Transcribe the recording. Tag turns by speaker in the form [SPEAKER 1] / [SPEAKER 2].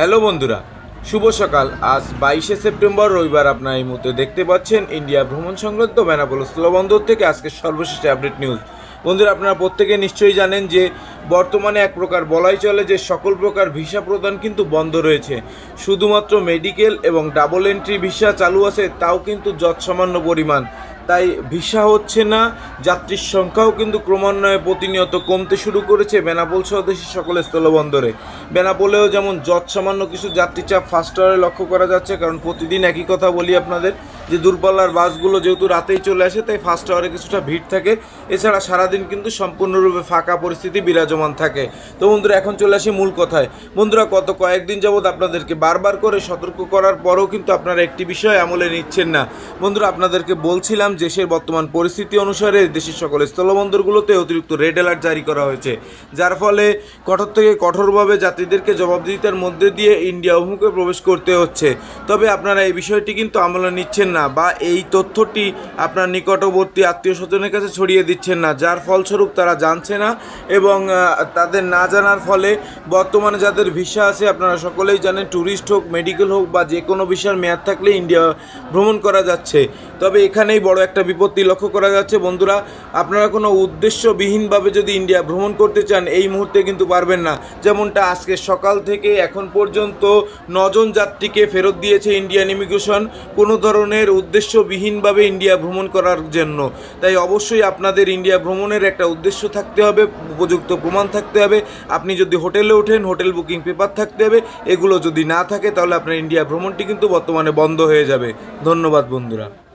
[SPEAKER 1] Hello বন্ধুরা, শুভ সকাল। আজ বাইশে সেপ্টেম্বর, রবিবার আপনারা এই মুহূর্তে দেখতে পাচ্ছেন ইন্ডিয়া ভ্রমণ সংক্রান্ত বেনাপোল স্থলবন্দর থেকে আজকে সর্বশেষ আপডেট নিউজ বন্ধুরা, আপনারা প্রত্যেকে নিশ্চয়ই জানেন যে বর্তমানে এক প্রকার বলাই চলে যে সকল প্রকার ভিসা প্রদান কিন্তু বন্ধ রয়েছে। শুধুমাত্র মেডিকেল এবং ডাবল এন্ট্রি ভিসা চালু আছে, তাও কিন্তু যৎসামান্য পরিমাণ। তাই ভিসা হচ্ছে না, যাত্রীর সংখ্যাও কিন্তু ক্রমান্বয়ে প্রতিনিয়ত কমতে শুরু করেছে বেনাপোল সহ দেশের সকল স্থলবন্দরে। বেনাপোলেও যেমন যৎসামান্য কিছু যাত্রী চাপ ফার্স্ট আওয়ারে লক্ষ্য করা যাচ্ছে, কারণ প্রতিদিন একই কথা বলি আপনাদের যে দূরপাল্লার বাসগুলো যেহেতু রাতেই চলে আসে, তাই ফার্স্ট আওয়ারে কিছুটা ভিড় থাকে। এছাড়া সারাদিন কিন্তু সম্পূর্ণরূপে ফাঁকা পরিস্থিতি, বিরাজমান থাকে। তো বন্ধুরা, এখন চলে আসি মূল কথায়। বন্ধুরা, গত কয়েকদিন যাবৎ আপনাদেরকে বারবার করে সতর্ক করার পরেও কিন্তু আপনারা একটি বিষয় আমলে নিচ্ছেন না। বন্ধুরা, আপনাদেরকে বলছিলাম দেশের বর্তমান পরিস্থিতি অনুসারে দেশের সকল স্থলবন্দরগুলোতে অতিরিক্ত রেড অ্যালার্ট জারি করা হয়েছে। যার ফলে কঠোর থেকে কঠোরভাবে যাত্রীদেরকে জবাবদিহিতার মধ্যে দিয়ে ইন্ডিয়া অভিমুখে প্রবেশ করতে হচ্ছে। তবে আপনারা এই বিষয়টি কিন্তু আমলে নিচ্ছেন না। বা এই তথ্যটি আপনার নিকটবর্তী আত্মীয় স্বজনের কাছে ছড়িয়ে দিচ্ছেন না, যার ফলস্বরূপ তারা জানছে না এবং তাদের না জানার ফলে বর্তমানে যাদের ভিসা আছে আপনারা সকলেই জানেন ট্যুরিস্ট হোক, মেডিকেল হোক বা যে কোনো ভিসার মেয়াদ থাকলে ইন্ডিয়া ভ্রমণ করা যাচ্ছে। তবে এখানেই বড় একটা বিপত্তি লক্ষ্য করা যাচ্ছে। বন্ধুরা, আপনারা কোনো উদ্দেশ্যবিহীনভাবে যদি ইন্ডিয়া ভ্রমণ করতে চান, এই মুহূর্তে কিন্তু পারবেন না। যেমনটা আজকে সকাল থেকে এখন পর্যন্ত নজন যাত্রীকে ফেরত দিয়েছে ইন্ডিয়ান ইমিগ্রেশন, কোনো ধরনের উদ্দেশ্যবিহীনভাবে ইন্ডিয়া ভ্রমণ করার জন্য। তাই অবশ্যই আপনাদের ইন্ডিয়া ভ্রমণের একটা উদ্দেশ্য থাকতে হবে, উপযুক্ত প্রমাণ থাকতে হবে। আপনি যদি হোটেলে ওঠেন, হোটেল বুকিং পেপার থাকতে হবে। এগুলো যদি না থাকে, তাহলে আপনার ইন্ডিয়া ভ্রমণটি কিন্তু বর্তমানে বন্ধ হয়ে যাবে। ধন্যবাদ, বন্ধুরা।